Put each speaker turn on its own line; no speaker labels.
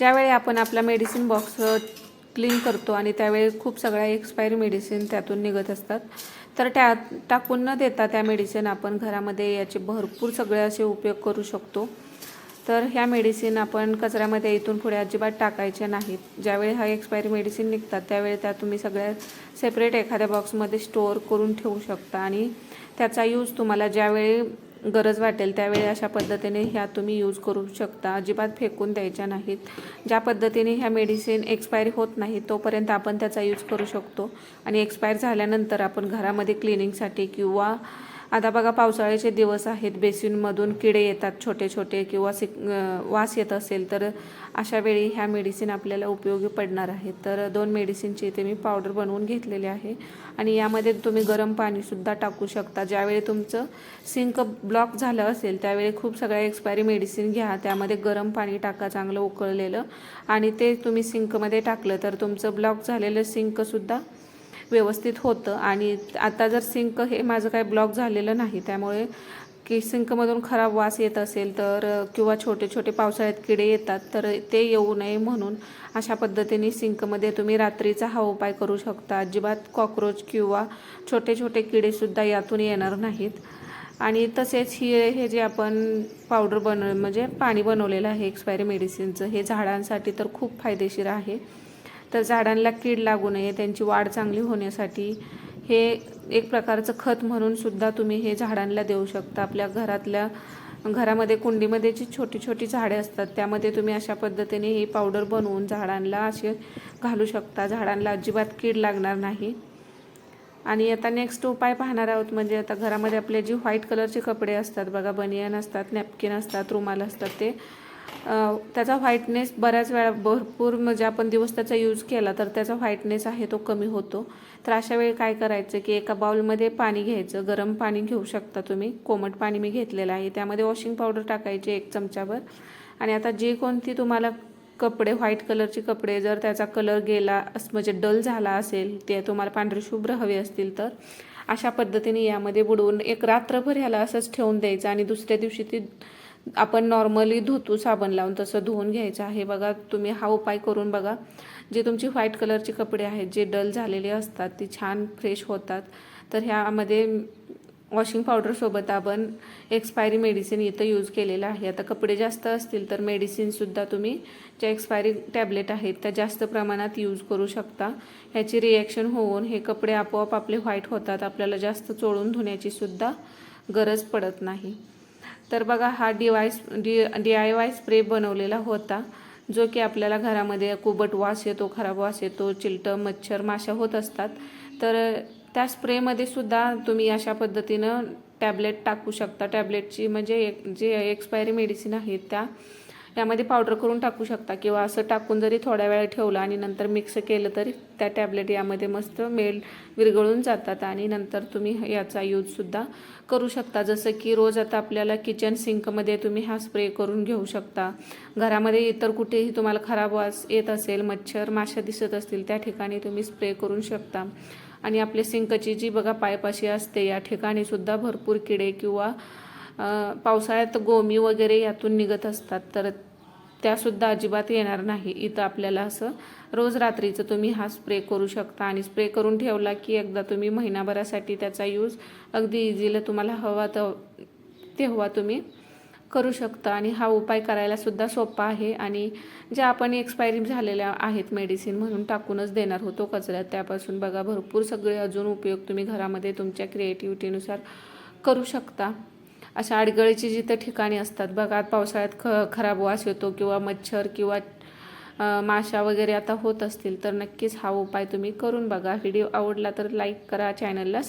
ज्यावेळी आपण आपला मेडिसिन बॉक्स क्लीन करतो आणि त्यावेळी खूप सगळ्या एक्सपायरी मेडिसिन त्यातून निघत असतात तर त्या टाकून न देता त्या मेडिसिन आपण घरामध्ये याचे भरपूर सगळे असे उपयोग करू शकतो. तर ह्या मेडिसिन आपण कचऱ्यामध्ये इथून पुढे अजिबात टाकायच्या नाहीत. ज्यावेळी हा एक्सपायरी मेडिसिन निघतात त्यावेळी त्या तुम्ही सगळ्या सेपरेट एखाद्या बॉक्समध्ये स्टोअर करून ठेवू शकता आणि त्याचा यूज तुम्हाला ज्यावेळी गरज वाटेल त्यावेळी अशा पद्धतीने ह्या तुम्ही यूज करू शकता. अजिबात फेकून द्यायच्या नाहीत. ज्या पद्धतीने ह्या मेडिसिन एक्सपायर होत नाही तोपर्यंत आपण त्याचा यूज करू शकतो. आणि एक्सपायर झाल्यानंतर आपण घरामध्ये क्लिनिंगसाठी किंवा आता बघा पावसाळ्याचे दिवस आहेत. बेसिनमधून किडे येतात छोटे छोटे किंवा सिक वास येत असेल तर अशा वेळी ह्या मेडिसिन आपल्याला उपयोगी पडणार आहेत. तर दोन मेडिसिनची इथे मी पावडर बनवून घेतलेली आहे. आणि यामध्ये तुम्ही गरम पाणीसुद्धा टाकू शकता. ज्यावेळी तुमचं सिंक ब्लॉक झालं असेल त्यावेळी खूप सगळ्या एक्सपायरी मेडिसिन घ्या. त्यामध्ये गरम पाणी टाका चांगलं उकळलेलं. आणि ते तुम्ही सिंकमध्ये टाकलं तर तुमचं ब्लॉक झालेलं सिंकसुद्धा व्यवस्थित होतं. आणि आता जर सिंक हे माझं काय ब्लॉक झालेलं नाही त्यामुळे की सिंकमधून खराब वास येत असेल तर किंवा छोटे छोटे पावसाळ्यात किडे येतात तर ते येऊ नये म्हणून अशा पद्धतीने सिंकमध्ये तुम्ही रात्रीचा हा उपाय करू शकता. अजिबात कॉक्रोच किंवा छोटे छोटे किडेसुद्धा यातून येणार नाहीत. आणि तसेच ही हे जे आपण पावडर बनव म्हणजे पाणी बनवलेलं आहे एक्सपायरी मेडिसिनचं हे झाडांसाठी तर खूप फायदेशीर आहे. तर झाडांना कीड लागू नये त्यांची वाढ चांगली होण्यासाठी हे एक प्रकारचं खत म्हणून सुद्धा तुम्ही हे झाडांना देऊ शकता. आपल्या घरातल्या घरामध्ये कुंडीमध्ये जी छोटी छोटी झाडे असतात त्यामध्ये तुम्ही अशा पद्धतीने ही पावडर बनवून झाडांना असे घालू शकता. झाडांना अजिबात कीड लागणार नाही. आणि आता नेक्स्ट उपाय पाहणार आहोत. म्हणजे आता घरामध्ये आपले जी व्हाईट कलरचे कपडे असतात बघा बनियन असतात नॅपकिन असतात रुमाल असतात ते त्याचा व्हाईटनेस बऱ्याच वेळा भरपूर म्हणजे आपण दिवस त्याचा यूज केला तर त्याचा व्हाईटनेस आहे तो कमी होतो. तर अशा वेळी काय करायचं की एका बाउलमध्ये पाणी घ्यायचं गरम पाणी घेऊ शकता तुम्ही. कोमट पाणी मी घेतलेलं आहे. त्यामध्ये वॉशिंग पावडर टाकायची एक चमचाभर. आणि आता जी कोणती तुम्हाला कपडे व्हाईट कलरचे कपडे जर त्याचा कलर गेला अस म्हणजे डल झाला असेल ते तुम्हाला पांढरे शुभ्र हवे असतील तर अशा पद्धतीने यामध्ये बुडवून एक रात्रभर ह्याला असंच ठेवून द्यायचं. आणि दुसऱ्या दिवशी ती आपण नॉर्मली धुतो साबण लावून तसं धुवून घ्यायचं आहे. बघा तुम्ही हा उपाय करून बघा. जे तुमची व्हाईट कलरचे कपडे आहेत जे डल झालेले असतात ती छान फ्रेश होतात. तर ह्यामध्ये वॉशिंग पावडरसोबत आपण एक्सपायरी मेडिसिन इथं यूज केलेलं आहे. आता कपडे जास्त असतील तर मेडिसिनसुद्धा तुम्ही ज्या एक्सपायरी टॅबलेट आहेत त्या जास्त प्रमाणात यूज करू शकता. ह्याची रिॲक्शन होऊन हे कपडे आपोआप आपले व्हाईट होतात. आपल्याला जास्त चोळून धुण्याचीसुद्धा गरज पडत नाही. तर बघा हा device D D I Y spray बनवलेला होता जो की आपल्याला घरामध्ये कुबट वास येतो खराब वास येतो चिलटं मच्छर माशा होत असतात. तर त्या स्प्रेमध्ये सुद्धा तुम्ही अशा पद्धतीनं टॅबलेट टाकू शकता. टॅबलेटची म्हणजे एक जे एक्सपायरी मेडिसिन आहेत त्या यामध्ये पावडर करून टाकू शकता किंवा असं टाकून जरी थोड्या वेळ ठेवलं आणि नंतर मिक्स केलं तरी त्या टॅबलेट यामध्ये मस्त मेल विरघळून जातात आणि नंतर तुम्ही याचा यूजसुद्धा करू शकता. जसं की रोज आता आपल्याला किचन सिंकमध्ये तुम्ही हा स्प्रे करून घेऊ शकता. घरामध्ये इतर कुठेही तुम्हाला खराब वास येत असेल मच्छर माशा दिसत असतील त्या ठिकाणी तुम्ही स्प्रे करू शकता. आणि आपल्या सिंकची जी बघा पायपाशी असते या ठिकाणी सुद्धा भरपूर किडे किंवा पावसाळ्यात गोमी वगैरे यातून निघत असतात तर त्यासुद्धा अजिबात येणार नाही. इथं आपल्याला असं रोज रात्रीचं तुम्ही हा स्प्रे करू शकता आणि स्प्रे करून ठेवला की एकदा तुम्ही महिनाभरासाठी त्याचा यूज अगदी इझीला तुम्हाला हवा तर तेव्हा तुम्ही करू शकता. आणि हा उपाय करायला सुद्धा सोपा आहे आणि ज्या आपण एक्सपायरी झालेल्या आहेत मेडिसिन म्हणून टाकूनच देणार होतो कचऱ्यात त्यापासून बघा भरपूर सगळे अजून उपयोग तुम्ही घरामध्ये तुमच्या क्रिएटिव्हिटीनुसार करू शकता. अशा अडगळीची जिथं ठिकाणी असतात बघा पावसाळ्यात ख खराब वास येतो किंवा मच्छर किंवा माशा वगैरे आता होत असतील तर नक्कीच हा उपाय तुम्ही करून बघा. व्हिडिओ आवडला तर लाईक करा चॅनलला